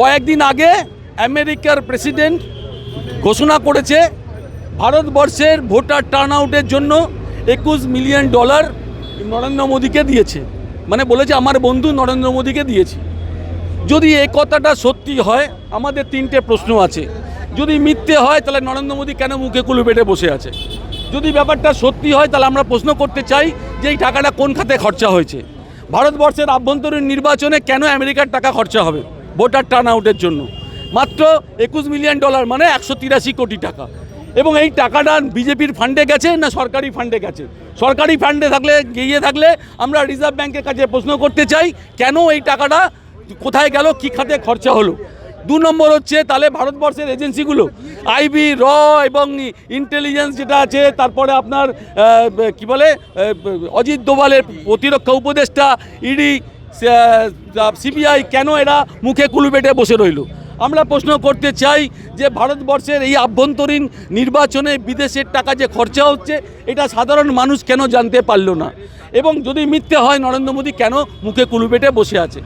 কয়েকদিন আগে আমেরিকার প্রেসিডেন্ট ঘোষণা করেছে ভারতবর্ষের ভোটার টার্ন আউটের জন্য একুশ মিলিয়ন ডলার নরেন্দ্র মোদীকে দিয়েছে। মানে বলেছে, আমার বন্ধু নরেন্দ্র মোদীকে দিয়েছি। যদি এই কথাটা সত্যি হয়, আমাদের তিনটে প্রশ্ন আছে। যদি মিথ্যে হয়, তাহলে নরেন্দ্র মোদী কেন মুখে কুলু পেটে বসে আছে? যদি ব্যাপারটা সত্যি হয়, তাহলে আমরা প্রশ্ন করতে চাই যে এই টাকাটা কোন খাতে খরচা হয়েছে? ভারতবর্ষের আভ্যন্তরীণ নির্বাচনে কেন আমেরিকার টাকা খরচা হবে? ভোটার টার্ন আউটের জন্য। মাত্র একুশ মিলিয়ন ডলার মানে একশো তিরাশি কোটি টাকা। এবং এই টাকাটা বিজেপির ফান্ডে গেছে না সরকারি ফান্ডে গেছে? সরকারি ফান্ডে থাকলে, গিয়ে থাকলে আমরা রিজার্ভ ব্যাংকের কাছে প্রশ্ন করতে চাই, কেন এই টাকাটা কোথায় গেল, কী খাতে খরচা হলো? দু নম্বর হচ্ছে তাহলে ভারতবর্ষের এজেন্সিগুলো, আইবি, র এবং ইন্টেলিজেন্স যেটা আছে, তারপরে আপনার কি বলে অজিত দোভালের প্রতিরক্ষা উপদেষ্টা, ইডি সিবিআই কেন এরা মুখে কুলুপেটে বসে রইল? আমরা প্রশ্ন করতে চাই যে ভারতবর্ষের এই আভ্যন্তরীণ নির্বাচনে বিদেশের টাকা যে খরচা হচ্ছে, এটা সাধারণ মানুষ কেন জানতে পারল না? এবং যদি মিথ্যে হয়, নরেন্দ্র মোদী কেন মুখে কুলুপেটে বসে আছে?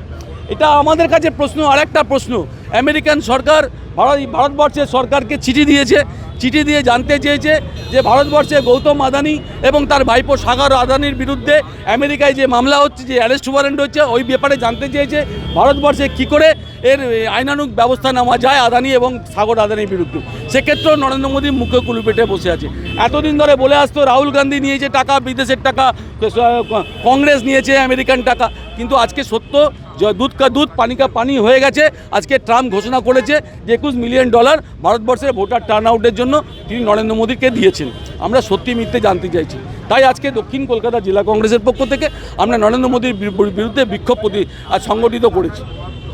এটা আমাদের কাছে প্রশ্ন আরেকটা প্রশ্ন। আমেরিকান সরকার ভারত ভারতবর্ষের সরকারকে চিঠি দিয়েছে চিঠি দিয়ে জানতে চেয়েছে যে ভারতবর্ষে গৌতম আদানি এবং তার ভাইপো সাগর আদানির বিরুদ্ধে আমেরিকায় যে মামলা হচ্ছে যে অ্যারেস্ট ওয়ারেন্ট হচ্ছে ওই ব্যাপারে জানতে চেয়েছে ভারতবর্ষে কি করে এর এ, আইনানুগ ব্যবস্থা নেওয়া যায় আদানি এবং সাগর আদানির বিরুদ্ধে। সেক্ষেত্রেও নরেন্দ্র মোদী মুখে কুলু পেটে বসে আছে। এতদিন ধরে বলে আসতো রাহুল গান্ধী নিয়েছে টাকা বিদেশের টাকা কংগ্রেস নিয়েছে আমেরিকান টাকা। কিন্তু আজকে সত্য দুধ কা দুধ, পানি কা পানি হয়ে গেছে। আজকে ট্রাম্প ঘোষণা করেছে যে একুশ মিলিয়ন ডলার ভারতবর্ষের ভোটার টার্ন আউটের জন্য তিনি নরেন্দ্র মোদীকে দিয়েছেন। আমরা সত্যি মিথ্যে জানতে চাইছি। তাই আজকে দক্ষিণ কলকাতা জেলা কংগ্রেসের পক্ষ থেকে আমরা নরেন্দ্র মোদীর বিরু- বিরুদ্ধে বিক্ষোভ প্রতি সংগঠিত করেছি।